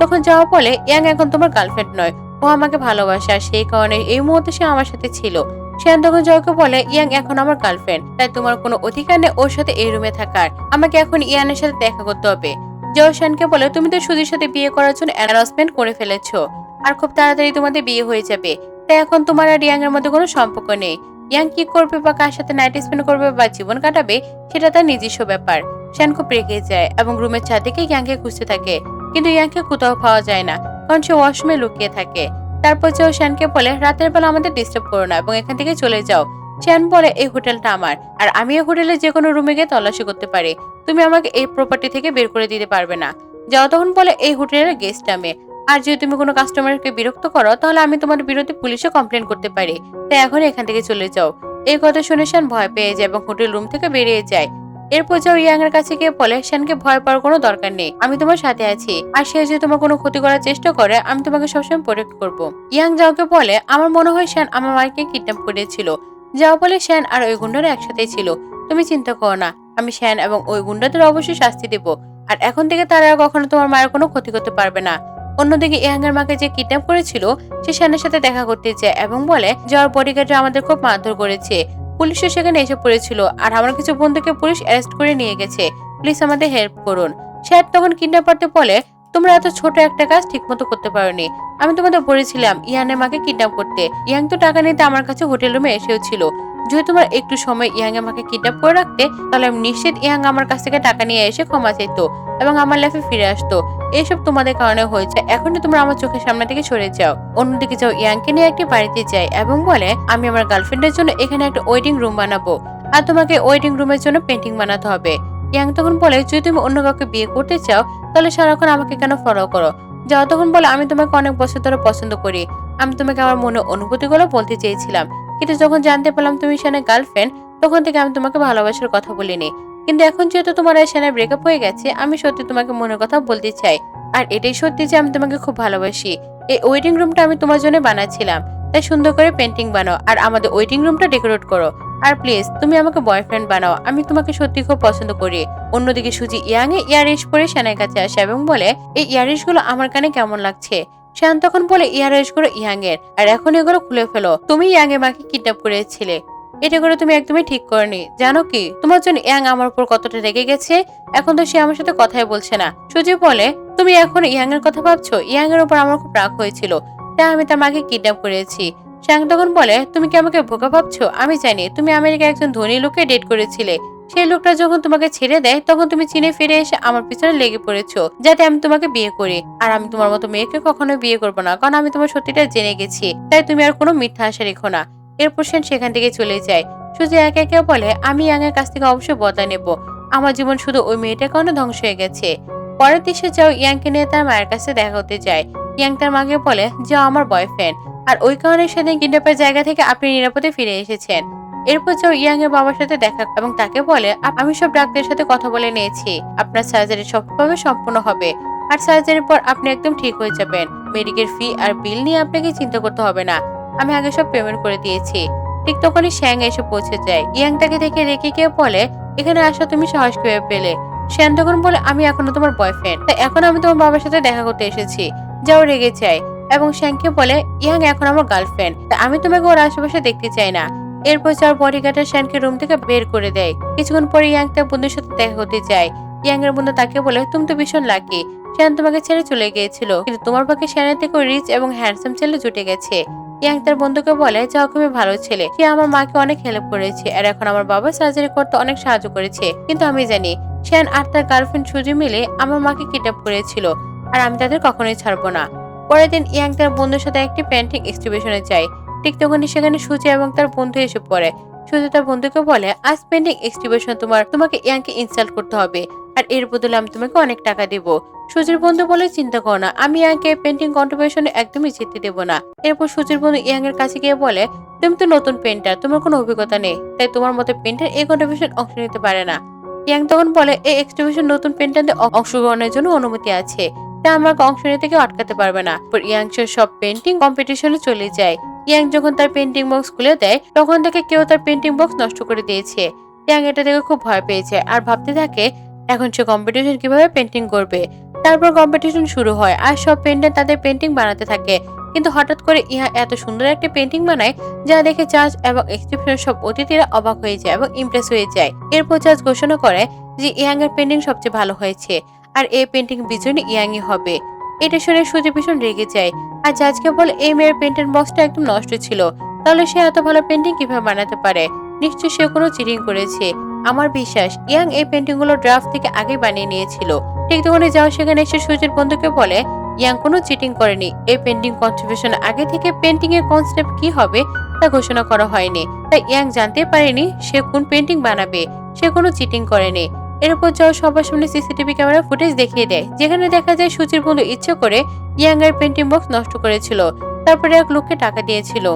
Speaker 1: তখন যাওয়া বলে ইয়াং এখন তোমার গার্লফ্রেন্ড নয়। ও আমাকে ভালোবাসে আর সেই কারণে এই মুহূর্তে সে আমার সাথে ছিল। শ্যান তখন জয়কে বলে ইয়াং এখন আমার গার্লফ্রেন্ড তাই তোমার কোনো অধিকার নেই ওর সাথে এই রুমে থাকার। আমাকে এখন ইয়ানের সাথে দেখা করতে হবে। জয় শ্যানকে বলে, তুমি তো সুজির সাথে বিয়ে করার জন্য অ্যানাউন্সমেন্ট করে ফেলেছো। আর খুব তাড়াতাড়ি তোমাদের বিয়ে হয়ে যাবে। তাই এখন তোমার আর ইয়াং এর মধ্যে কোনো সম্পর্ক নেই। ইয়াং কি করবে বা কার সাথে নাইট স্পেন্ড করবে বা জীবন কাটাবে, সেটা তার নিজস্ব ব্যাপার। শ্যান খুব রেগে যায় এবং রুমের ছাদ থেকে ইয়াংকে খুঁজতে থাকে। কিন্তু ইয়াংকে কোথাও পাওয়া যায় না, কারণ সে ওয়াশরুমে লুকিয়ে থাকে। তারপর যে শ্যানকে বলে, রাতের বেলা আমাদের ডিস্টার্ব করো না এবং এখান থেকে চলে যাও। শ্যান বলে, এই হোটেলটা আমার, আর আমি এই হোটেলে যে কোনো রুমে গিয়ে তল্লাশি করতে পারি। তুমি আমাকে এই প্রপার্টি থেকে বের করে দিতে পারবে না। যাও তখন বলে, এই হোটেলের গেস্ট আমি। আর যদি তুমি কোনো কাস্টমারকে বিরক্ত করো, তাহলে আমি তোমার বিরুদ্ধে পুলিশে কমপ্লেন করতে পারি। তাই এখন এখান থেকে চলে যাও। এই কথা শুনে শ্যান ভয় পেয়ে যায় এবং হোটেল রুম থেকে বেরিয়ে যায়। এরপর যাও ইয়াং এর কাছে গিয়ে বলে শ্যানকে ভয় পাওয়ার কোনো দরকার নেই। আমি তোমার সাথে আছি। আর সে যদি তোমার কোনো ক্ষতি করার চেষ্টা করে, আমি তোমাকে সবসময় প্রোটেক্ট করব। ইয়াং যাওকে বলে, আমার মনে হয় শ্যান আমার মাকে কিডন্যাপ করেছিল। যাও বলে শ্যান আর ওই গুন্ডারা একসাথেই ছিল। তুমি চিন্তা করো না, আমি শ্যান এবং ওই গুন্ডাদের অবশ্যই শাস্তি দেব। আর এখন থেকে তারা আর কখনো তোমার মায়ের কোনো ক্ষতি করতে পারবে না। অন্যদিকে ইয়াঙ্গের মাকে যে কিডন্যাপ করেছিল, সে শ্যানের সাথে দেখা করতে চায় এবং বলে, যাওয়ার বডিগার্ডরা আমাদের খুব মারধর করেছে। পুলিশও সেখানে এসে পড়েছিল। আর আমার কিছু বন্ধুকে পুলিশ অ্যারেস্ট করে নিয়ে গেছে। প্লিজ আমাদের হেল্প করুন। স্যার তখন কিডন্যাপারতে বলে তোমরা এত ছোট একটা কাজ ঠিকমতো করতে পারোনি। আমি তোমাদের বলেছিলাম ইয়ানের মাকে কিডন্যাপ করতে। ইয়াং তো টাকা নিতে আমার কাছে হোটেল রুমে এসেও ছিল। যদি তোমার একটু সময় ইয়াং এর মাকে কিডন্যাপ করে রাখতে, তাহলে আমি নিশ্চিত ইয়াং আমার কাছ থেকে টাকা নিয়ে এসে ক্ষমা চাইতো এবং আমার লাইফে ফিরে আসতো। এসব তোমাদের কারণে হয়েছে। এখনই তোমরা আমার চোখের সামনে থেকে সরে যাও। অন্যদিকে যাও, ইয়াংকে নিয়ে একটি বাড়িতে যাই এবং বলে, আমি আমার গার্লফ্রেন্ডের জন্য এখানে একটা ওয়েটিং রুম বানাবো। আর তোমাকে ওয়েটিং রুমের জন্য পেন্টিং বানাতে হবে। ইয়াং তখন বলে, যদি তুমি অন্য কাউকে বিয়ে করতে চাও, তাহলে সারাক্ষণ আমাকে কেন ফলো করো? যাও তখন বলে, আমি তোমাকে অনেক বছর ধরে পছন্দ করি। আমি তোমাকে আমার মনে অনুভূতিগুলো বলতে চেয়েছিলাম। কিন্তু যখন জানতে পারলাম তুমি সেনের গার্লফ্রেন্ড তখন থেকে আমি তোমাকে ভালোবাসার কথা বলিনি। কিন্তু এখন যেহেতু তোমার আর সেনের ব্রেকআপ হয়ে গেছে, আমি সত্যি তোমাকে মনের কথা বলতে চাই। আর এটাই সত্যি যে আমি তোমাকে খুব ভালোবাসি। এই ওয়েটিং রুমটা আমি তোমার জন্য বানাচ্ছিলাম। তাই সুন্দর করে পেন্টিং বানাও। আর আমাদের ওয়েটিং রুমটা ডেকোরেট করো। আর প্লিজ তুমি আমাকে বয়ফ্রেন্ড বানাও। আমি তোমাকে সত্যি খুব পছন্দ করি। অন্যদিকে সুজি ইয়াং এ ইয়ারিশ পরে শ্যানের কাছে আসে এবং বলে, এই ইয়ারিশগুলো আমার কানে কেমন লাগছে? শ্যান তখন বলে ইয়ারিশগুলো ইয়াং এর আর এখন এগুলো খুলে ফেলো। তুমি ইয়াং এর মাকে কিডন্যাপ করেছিলে। এটা করে তুমি একদমই ঠিক করনি। জানো কি? তোমার জন্য ইয়াং আমার উপর কতটা রেগে গেছে? এখন তো সে আমার সাথে কথাই বলছে না। সুজি বলে, তুমি এখন ইয়াং এর কথা ভাবছ? ইয়াং এর উপর আমার খুব রাগ হয়েছিল। তাই আমি তার মাকে কিডন্যাপ করেছি। শ্যাং তখন বলে, তুমি কি আমাকে বোকা ভাবছ? আমি জানি, তুমি আমেরিকায় একজন ধনী লোককে ডেট করেছিলে। সেই লোকটা যখন তোমাকে ছেড়ে দেয়, তখন তুমি চীনে ফিরে এসে আমার পিছনে লেগে পড়েছো, যাতে আমি তোমাকে বিয়ে করি। আর আমি তোমার মতো মেয়েকে কখনো বিয়ে করব না, কারণ আমি তোমার সত্যিটা জেনে গেছি। তাই তুমি আর কোনো মিথ্যা আশা রেখো না। এরপর সেন সেখান থেকে চলে যায়। সুজি একে একে বলে, আমি ইয়াংয়ের কাছ থেকে অবশ্যই বদলা নেব। আমার জীবন শুধু ওই মেয়েটার কারণে ধ্বংস হয়ে গেছে। পরের দেশে যাও ইয়াংকে নিয়ে তার মায়ের কাছে দেখা হতে যায়। ইয়াং তার মাকে বলে যাও আমার বয়ফ্রেন্ড আর ওই কারণে সেদিন কিডন্যাপের জায়গা থেকে আপনি নিরাপদে ফিরে এসেছেন। এরপর যাও ইয়াং এর বাবার সাথে দেখা এবং তাকে বলে আমি সব ডাক্তারের সাথে কথা বলে নিয়েছি। আপনার সার্জারি সফলভাবে সম্পূর্ণ হবে। আর সার্জারির পর আপনি একদম ঠিক হয়ে যাবেন। মেডিকেল ফি আর বিল নিয়ে আপনাকে চিন্তা করতে হবে না। আমি আগে সব পেমেন্ট করে দিয়েছি। ঠিক তখনই শ্যাং এসে পৌঁছে যায়। ইয়াং তাকে দেখে রেখে গিয়ে বলে, এখানে আসা, তুমি সাহস কীভাবে পেলে? শ্যান তখন বলে, আমি এখনও তোমার বয়ফ্রেন্ড তাই এখন আমি তোমার বাবার সাথে দেখা করতে এসেছি। যাও রেগে চাই এবং শ্যাংকে বলে, ইয়াং এখন আমার গার্লফ্রেন্ড আমি তোমাকে ওর আশেপাশে দেখতে চাই না। এরপর যার বডিগার্ডের শ্যানকে রুম থেকে বের করে দেয়। কিছুক্ষণ পরে ইয়াং তার বন্ধুর সাথে দেখা হতে যায়। ইয়াং এর বন্ধু তাকে বলে, তুমি তো ভীষণ লাকি শ্যান তোমাকে ছেড়ে চলে গিয়েছিল, কিন্তু তোমার পক্ষে শ্যানের থেকে রিচ এবং হ্যান্ডসাম ছেলে জুটে গেছে। ইয়াং তার বন্ধুকে বলে, যাও, খুবই ভালো ছেলে। সে আমার মাকে অনেক হেল্প করেছে, আর এখন আমার বাবা সার্জারি করতে অনেক সাহায্য করেছে। কিন্তু আমি জানি, শ্যান আর তার গার্লফ্রেন্ড সুজি মিলে আমার মাকে কিডন্যাপ করেছিল। আর আমি তাদের কখনোই ছাড়বো না। পরের দিন ইয়াং তার বন্ধুর সাথে একটি পেন্টিং এক্সিবিশনে যায়। ঠিক তখনই সেখানে সুজি এবং তার বন্ধু এসে পড়ে। সুজি তার বন্ধুকে বলে, আজ পেন্টিং এক্সিবিশন তোমার, তোমাকে ইয়াংকে ইনসাল্ট করতে হবে। আর এর বদলে আমি তোমাকে অনেক টাকা দেব। সুজির বন্ধু বলে, চিন্তা করো না, আমি ইয়াংকে পেন্টিং কন্ট্রিবিউশনে একদমই জিততে দেবো না। এরপর সুজির বন্ধু ইয়াং এর কাছে গিয়ে বলে, তুমি তো নতুন পেন্টার তোমার কোনো অভিজ্ঞতা নেই, তাই তোমার মতো পেন্টার এই কন্ট্রিবিউশন অংশ নিতে পারে না। ইয়াং তখন বলে, এই এক্সিবিশন নতুন পেন্টারদের অংশগ্রহণের জন্য অনুমতি আছে। আমাকে অংশ নিতে কেউ আটকাতে পারবে না। পর ইয়াংসের সব পেন্টিং কম্পিটিশনে চলে যায়। ইয়াং যখন তার পেন্টিং বক্স খুলে দেয়, তখন থেকে কেউ তার পেন্টিং বক্স নষ্ট করে দিয়েছে। ইয়াং এটা দেখে খুব ভয় পেয়েছে আর ভাবতে থাকে, এখন সে কম্পিটিশন কীভাবে পেন্টিং করবে? তারপর কম্পিটিশন শুরু হয় আর সব পেন্টার তাদের পেন্টিং বানাতে থাকে। কিন্তু হঠাৎ করে ইহা এত সুন্দর একটা পেন্টিং বানায়, যা দেখে চার্জ এবং এক্সিবিশনের সব অতিথিরা অবাক হয়ে যায় এবং ইমপ্রেস হয়ে যায়। এরপর চার্জ ঘোষণা করে যে ইয়াং এর পেন্টিং সবচেয়ে ভালো হয়েছে। আর এই পেন্টিং বিজয়ী ইয়াংই হবে। এটা শুনে সুজি ভীষণ রেগে যায়। আর জাজকে বলে এই মেয়ের পেন্টের বক্সটা একদম নষ্ট ছিল। তাহলে সে এত ভালো পেন্টিং কীভাবে বানাতে পারে? নিশ্চয়ই সে কোনো চিটিং করেছে। আমার বিশ্বাস, ইয়াং এই পেন্টিংগুলো ড্রাফট থেকে আগে বানিয়ে নিয়েছিল। ঠিক তখনই যাওয়া সেখানে এসে সুজির বন্ধুকে বলে, ইয়াং কোনো চিটিং করেনি। এই পেন্টিং কন্ট্রিবিউশন আগে থেকে পেন্টিং এর কনসেপ্ট কি হবে তা ঘোষণা করা হয়নি। তাই ইয়াং জানতে পারেনি সে কোন পেন্টিং বানাবে। সে কোনো চিটিং করেনি। এরপর যাও সবার সামনে সিসিটিভি ক্যামেরা ফুটেজ দেখিয়ে দেয়, যেখানে দেখা যায় সুচির বন্ধু ইচ্ছে করে ইয়াং এর পেন্টিং বক্স নষ্ট করেছিল, তারপরে এক লোককে টাকা দিয়েছিল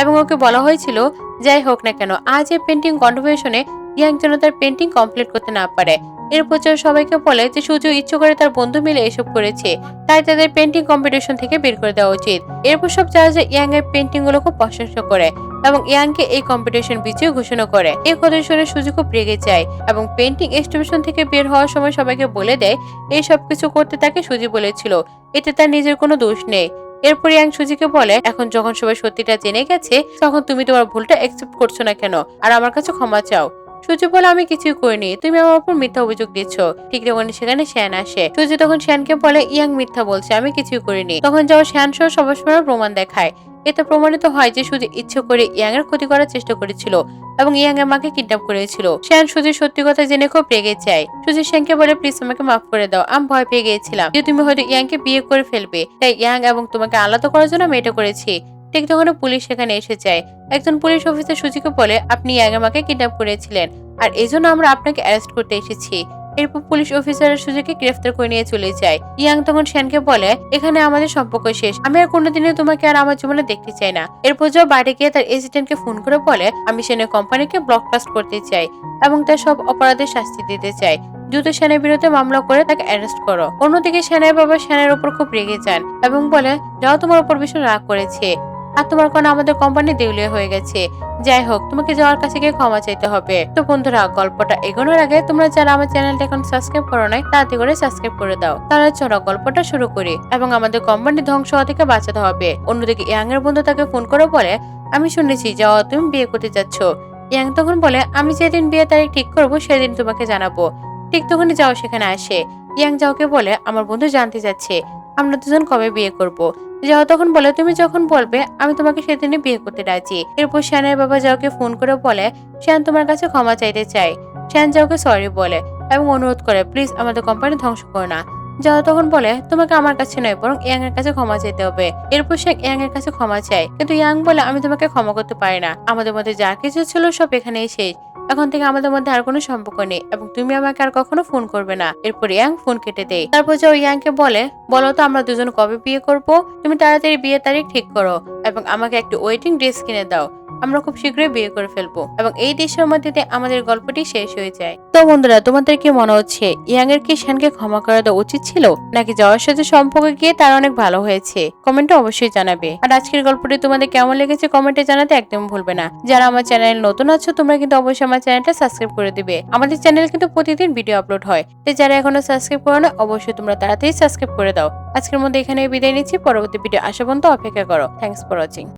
Speaker 1: এবং ওকে বলা হয়েছিল, যাই হোক না কেন, আজ এই পেন্টিং কন্ট্রিবিউশনে ইয়াং যেন তার পেন্টিং কমপ্লিট করতে না পারে। এরপর যাও সবাইকে বলে যে সুজু ইচ্ছে করে তার বন্ধু মিলে এসব করেছে, তাই তাদের পেন্টিং কম্পিটিশন থেকে বের করে দেওয়া উচিত। এরপর সব জাহাজে ইয়াং এর পেন্টিংগুলো খুব প্রশংসা করে এবং ইয়াংকে এই কম্পিটিশন বিজয়ী ঘোষণা করে। এই কথা শুনে সুজু রেগে যায় এবং পেন্টিং এক্সটিবিশন থেকে বের হওয়ার সময় সবাইকে বলে দেয়, এই সব কিছু করতে তাকে সুজি বলেছিল। এতে তার নিজের কোনো দোষ নেই। এরপর ইয়াং সুজিকে বলে, এখন যখন সবাই সত্যিটা জেনে গেছে, তখন তুমি তোমার ভুলটা অ্যাকসেপ্ট করছ না কেন? আর আমার কাছে ক্ষমা চাও। সুজি বলে, আমি কিছুই করিনি। তুমি আমার উপর মিথ্যা অভিযোগ দিচ্ছ। ঠিক তখন সেখানে শ্যান আসে সুজি তখন শ্যানকে বলে, ইয়াং মিথ্যা বলছে, আমি কিছুই করিনি। তখন যাও শ্যান সহ সবার সময় প্রমাণ দেখায়। এতে প্রমাণিত হয় যে সুজি ইচ্ছে করে ইয়াং এর ক্ষতি করার চেষ্টা করেছিল এবং ইয়াং এর মাকে কিডন্যাপ করেছিল। শ্যান সুজির সত্যি কথা জেনে খুব রেগে যায়। সুজি শ্যানকে বলে, প্লিজ আমাকে মাফ করে দাও। আমি ভয় পেয়ে গিয়েছিলাম। যে তুমি হয়তো ইয়াংকে বিয়ে করে ফেলবে। তাই ইয়াং এবং তোমাকে আলাদা করার জন্য আমি এটা করেছি। ঠিক তখন পুলিশ সেখানে এসে যায়। একজন পুলিশ অফিসার সুজিকে বলে, আপনি ইয়াং এর মাকে কিডন্যাপ করেছিলেন আর এজন্য আমরা আপনাকে অ্যারেস্ট করতে এসেছি। এরপর পুলিশ অফিসারের সুযোগে গ্রেফতার করে নিয়ে চলে যায়। ইয়াং তখন শ্যানকে বলে, এখানে আমাদের সম্পর্ক শেষ। আমি আর কোনোদিনও তোমাকে আর আমার জীবনে দেখতে চাই না। এরপর যাও বাইরে গিয়ে তার এসিস্ট্যান্টকে ফোন করে বলে, আমি সেনের কোম্পানিকে ব্লকবাস্ট করতে চাই এবং তার সব অপরাধের শাস্তি দিতে চাই। দ্রুত সেনের বিরুদ্ধে মামলা করে তাকে অ্যারেস্ট করো। অন্যদিকে সেনের বাবা সেনের উপর খুব রেগে যান এবং বলে, যাও তোমার উপর ভীষণ রাগ করেছে। আর তোমার কারণে আমাদের কোম্পানি দেউলিয়া হয়ে গেছে। যাই হোক, তোমাকে যাওয়ার কাছে গিয়ে ক্ষমা চাইতে হবে। তো বন্ধুরা, গল্পটা এগোনোর আগে তোমরা যারা আমার চ্যানেলটা এখন সাবস্ক্রাইব করো নাই, তাড়াতাড়ি করে সাবস্ক্রাইব করে দাও। তাহলে চলো গল্পটা শুরু করি এবং আমাদের কোম্পানি ধ্বংস হওয়া থেকে বাঁচাতে হবে। অন্যদিকে ইয়াং এর বন্ধু তাকে ফোন করে বলে, আমি শুনেছি, যাও, তুমি বিয়ে করতে যাচ্ছ। ইয়াং তখন বলে, আমি যেদিন বিয়ে তারিখ ঠিক করব, সেদিন তোমাকে জানাব। ঠিক তখনই যাও, সেখানে আসে। ইয়াং যাওকে বলে, আমার বন্ধু জানতে যাচ্ছে। আমরা দুজন কবে বিয়ে করব? যাও তখন বলে, তুমি যখন বলবে, আমি তোমাকে সেদিনে বিয়ে করতে রাজি। এরপর শ্যানের বাবা যাওকে ফোন করে বলে, শ্যান তোমার কাছে ক্ষমা চাইতে চাই শ্যান যাওকে সরি বলে এবং অনুরোধ করে প্লিজ আমাদের কোম্পানি ধ্বংস করো না। যাও তখন বলে, তোমাকে আমার কাছে নয়, বরং ইয়াং এর কাছে ক্ষমা চাইতে হবে। এরপর সে ইয়াং এর কাছে ক্ষমা চায়। কিন্তু ইয়াং বলে, আমি তোমাকে ক্ষমা করতে পারি না। আমাদের মধ্যে যা কিছু ছিল সব এখানেই শেষ। এখন থেকে আমাদের মধ্যে আর কোনো সম্পর্ক নেই এবং তুমি আমাকে আর কখনো ফোন করবে না। এরপর ইয়াং ফোন কেটে দেয়। তারপর যাও ইয়াংকে বলে, বলো তো, আমরা দুজন কবে বিয়ে করব? তুমি তাড়াতাড়ি বিয়ে তারিখ ঠিক করো এবং আমাকে একটু ওয়েটিং ড্রেস কিনে দাও। আমরা খুব শীঘ্রই বিয়ে করে ফেলব এবং এই দিয়ে আমাদের গল্পটি শেষ হয়ে যায়। তো বন্ধুরা, তোমাদের কি মনে হচ্ছে ইয়াং এর কি শ্যানকে ক্ষমা করে দেওয়া উচিত ছিল, নাকি যাওয়ার সাথে সম্পর্কে গিয়ে তার অনেক ভালো হয়েছে? কমেন্টে অবশ্যই জানাবে। আর আজকের গল্পটি তোমাদের কেমন লেগেছে কমেন্টে জানাতে একদম ভুলবে না। যারা আমার চ্যানেল নতুন আছো, তোমরা কিন্তু অবশ্যই আমার চ্যানেলটা সাবস্ক্রাইব করে দিবে। আমাদের চ্যানেল কিন্তু প্রতিদিন ভিডিও আপলোড হয়। তো যারা এখনও সাবস্ক্রাইব করো না, অবশ্যই তোমরা তাড়াতাড়ি সাবস্ক্রাইব করে দাও। আজকের মধ্যে এখানে বিদায় নিচ্ছি। পরবর্তী ভিডিও আসা পর্যন্ত অপেক্ষা করো। Thanks for watching